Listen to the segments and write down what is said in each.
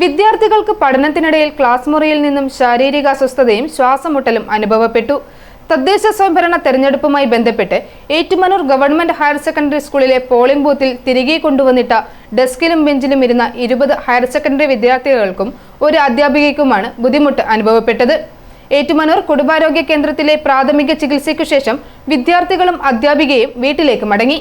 വിദ്യാർത്ഥികൾക്ക് പഠനത്തിനിടയിൽ ക്ലാസ് മുറിയിൽ നിന്നും ശാരീരിക അസ്വസ്ഥതയും ശ്വാസമുട്ടലും അനുഭവപ്പെട്ടു. തദ്ദേശ സ്വയംഭരണ തെരഞ്ഞെടുപ്പുമായി ബന്ധപ്പെട്ട് ഏറ്റുമാനൂർ ഗവൺമെന്റ് ഹയർ സെക്കൻഡറി സ്കൂളിലെ പോളിംഗ് ബൂത്തിൽ തിരികെ കൊണ്ടുവന്നിട്ട ഡെസ്കിലും ബെഞ്ചിലും ഇരുന്ന ഇരുപത് ഹയർ സെക്കൻഡറി വിദ്യാർത്ഥികൾക്കും ഒരു അധ്യാപികയ്ക്കുമാണ് ബുദ്ധിമുട്ട് അനുഭവപ്പെട്ടത്. ഏറ്റുമാനൂർ കുടുംബാരോഗ്യ കേന്ദ്രത്തിലെ പ്രാഥമിക ചികിത്സയ്ക്കു ശേഷം വിദ്യാർത്ഥികളും അധ്യാപികയും വീട്ടിലേക്ക് മടങ്ങി.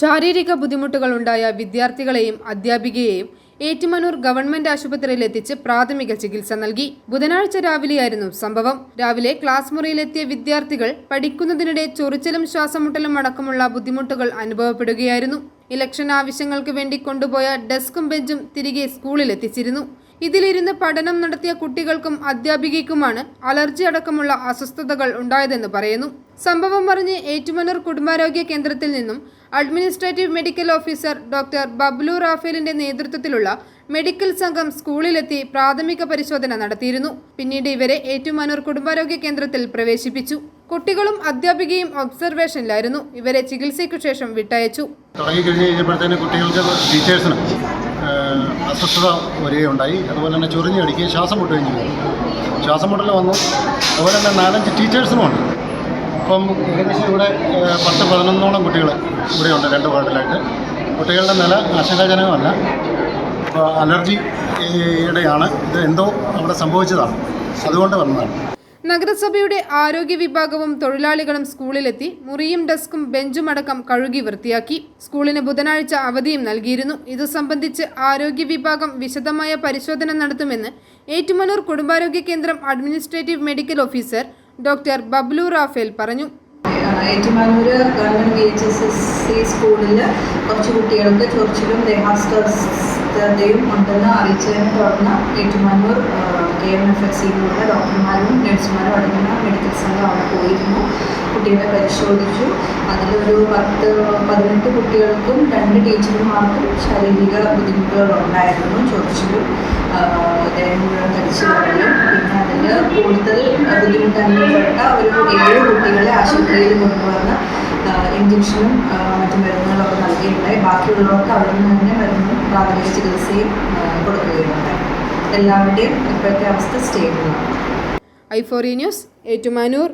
ശാരീരിക ബുദ്ധിമുട്ടുകൾ ഉണ്ടായ വിദ്യാർത്ഥികളെയും അധ്യാപികയെയും ഏറ്റുമാനൂർ ഗവൺമെന്റ് ആശുപത്രിയിൽ എത്തിച്ച് പ്രാഥമിക ചികിത്സ നൽകി. ബുധനാഴ്ച രാവിലെയായിരുന്നു സംഭവം. രാവിലെ ക്ലാസ് മുറിയിലെത്തിയ വിദ്യാർത്ഥികൾ പഠിക്കുന്നതിനിടെ ചൊറിച്ചിലും ശ്വാസമുട്ടലും അടക്കമുള്ള ബുദ്ധിമുട്ടുകൾ അനുഭവപ്പെടുകയായിരുന്നു. ഇലക്ഷൻ ആവശ്യങ്ങൾക്ക് വേണ്ടി കൊണ്ടുപോയ ഡെസ്കും ബെഞ്ചും തിരികെ സ്കൂളിൽ എത്തിച്ചിരുന്നു ഇതിലിരുന്ന് പഠനം നടത്തിയ കുട്ടികൾക്കും അധ്യാപികയ്ക്കുമാണ് അലർജി അടക്കമുള്ള അസ്വസ്ഥതകൾ ഉണ്ടായതെന്ന് പറയുന്നു. സംഭവം പറഞ്ഞ് ഏറ്റുമനൂർ കുടുംബാരോഗ്യ കേന്ദ്രത്തിൽ നിന്നും administrative medical officer doctor Bablu റാഫേലിന്റെ നേതൃത്വത്തിലുള്ള മെഡിക്കൽ സംഘം സ്കൂളിലെത്തി പ്രാഥമിക പരിശോധന നടത്തിയിരുന്നു. പിന്നീട് ഇവരെ ഏറ്റുമാനൂർ കുടുംബാരോഗ്യ കേന്ദ്രത്തിൽ പ്രവേശിപ്പിച്ചു. കുട്ടികളും അധ്യാപികയും ഒബ്സർവേഷനിലായിരുന്നു. ഇവരെ ചികിത്സയ്ക്കു ശേഷം വിട്ടയച്ചു. തുടങ്ങി കഴിഞ്ഞ് കഴിഞ്ഞപ്പോഴത്തേന് കുട്ടികൾക്ക് ടീച്ചേഴ്സിന് അസ്വസ്ഥത വരികയുണ്ടായി. അതുപോലെ തന്നെ ചൊറിഞ്ഞടിക്കുക ശ്വാസം മുട്ടുകയും ചെയ്തു ശ്വാസം മുട്ടൽ വന്നു. അതുപോലെ തന്നെ നാലഞ്ച് ടീച്ചേഴ്സിനും ഉണ്ട് അപ്പം ഏകദേശം ഇവിടെ പത്ത് പതിനൊന്നോളം കുട്ടികൾ ഇവിടെയുണ്ട് രണ്ട് വാർഡിലായിട്ട്. കുട്ടികളുടെ നില ആശങ്കാജനകമല്ല. അലർജിയുടെയാണ് ഇത് എന്തോ അവിടെ സംഭവിച്ചതാണ്. അതുകൊണ്ട് വന്നതാണ്. നഗരസഭയുടെ ആരോഗ്യ വിഭാഗവും തൊഴിലാളികളും സ്കൂളിലെത്തി മുറിയും ഡെസ്കും ബെഞ്ചും അടക്കം കഴുകി വൃത്തിയാക്കി. സ്കൂളിന് ബുധനാഴ്ച അവധിയും നൽകിയിരുന്നു. ഇതു സംബന്ധിച്ച് ആരോഗ്യ വിഭാഗം വിശദമായ പരിശോധന നടത്തുമെന്ന് ഏറ്റുമാനൂർ കുടുംബാരോഗ്യ കേന്ദ്രം administrative medical officer doctor Bablu Raphael പറഞ്ഞു. Ettumanoor government B H S S C സ്കൂളിൽ കുറച്ച് കുട്ടികൾക്ക് ചൊറിച്ചിലും ദേഹാസ്വസ്ഥതയും ഉണ്ടെന്ന് അറിയിച്ചതിനെ തുടർന്ന് ഏറ്റുമാനൂർ കെ എം എഫ് ഡോക്ടർമാരും നഴ്സുമാരും അടങ്ങുന്ന മെഡിക്കൽ സംഘം അവിടെ പോയിരുന്നു. കുട്ടികളെ പരിശോധിച്ചു. അതിലൊരു പത്ത് പതിനെട്ട് കുട്ടികൾക്കും രണ്ട് ടീച്ചർമാർക്കും ശാരീരിക ബുദ്ധിമുട്ടുകൾ ഉണ്ടായിരുന്നു ചൊറിച്ചിലും ദേഹം മുഴുവൻ തടിച്ചു പിന്നെ അതിൽ കൂടുതൽ ബുദ്ധിമുട്ട് അനുഭവപ്പെട്ട ഒരു ഏഴ് കുട്ടികളെ ആശുപത്രിയിൽ കൊണ്ടുവന്ന് ഇഞ്ചക്ഷനും മറ്റു മരുന്നുകളൊക്കെ നൽകിയിട്ടുണ്ടായി ബാക്കിയുള്ളവർക്ക് അവിടെ നിന്ന് തന്നെ മരുന്നും പ്രാഥമിക ചികിത്സയും കൊടുക്കുകയുണ്ടായി. എല്ലാവരുടെയും ഇപ്പോഴത്തെ അവസ്ഥ സ്റ്റേബിളാണ് ഈ ന്യൂസ് ഏറ്റുമാനൂർ.